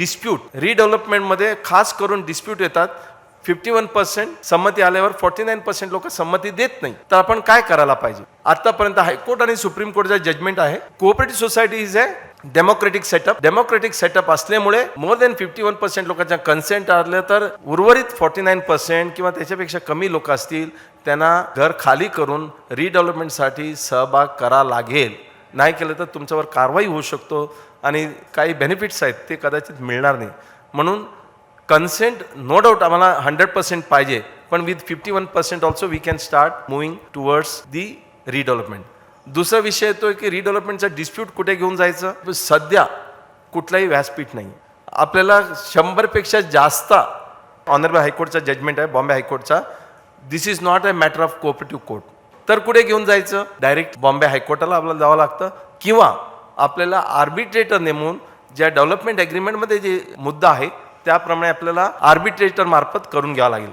Dispute रिडेव्हलपमेंटमध्ये खास करून dispute येतात. फिफ्टी वन पर्सेंट संमती आल्यावर फोर्टी नाईन पर्सेंट लोक संमती देत नाही. तर आपण काय करायला पाहिजे? आतापर्यंत हायकोर्ट आणि सुप्रीम कोर्टचं जजमेंट आहे. Cooperative society is a democratic setup democratic setup असल्यामुळे more than fifty one percent लोकांच्या कन्सेंट आलं तर उर्वरित फोर्टी नाईन पर्सेंट किंवा त्याच्यापेक्षा कमी लोक असतील त्यांना घर खाली करून रिडेव्हलपमेंटसाठी सहभाग करा लागेल. नाही केलं तर तुमच्यावर कारवाई होऊ शकतो आणि काही बेनिफिट्स आहेत ते कदाचित मिळणार नाही. म्हणून कन्सेंट नो डाऊट आम्हाला हंड्रेड पर्सेंट पाहिजे. पण with fifty one percent also we can start moving towards the redevelopment दुसरा विषय येतो की रिडेव्हलपमेंटचा डिस्प्यूट कुठे घेऊन जायचं? सध्या कुठलाही व्यासपीठ नाही. आपल्याला शंभरपेक्षा जास्त ऑनरेबल हायकोर्टचा जजमेंट आहे Bombay हायकोर्टचा this is not a matter of cooperative court तर कुठे घेऊन जायचं? डायरेक्ट बॉम्बे हायकोर्टाला आपल्याला जावं लागतं. किंवा आपल्याला आर्बिट्रेटर नेमून ज्या डेव्हलपमेंट ॲग्रीमेंटमध्ये जे मुद्दा आहे त्याप्रमाणे आपल्याला आर्बिट्रेटर मार्फत करून घ्यावं लागेल.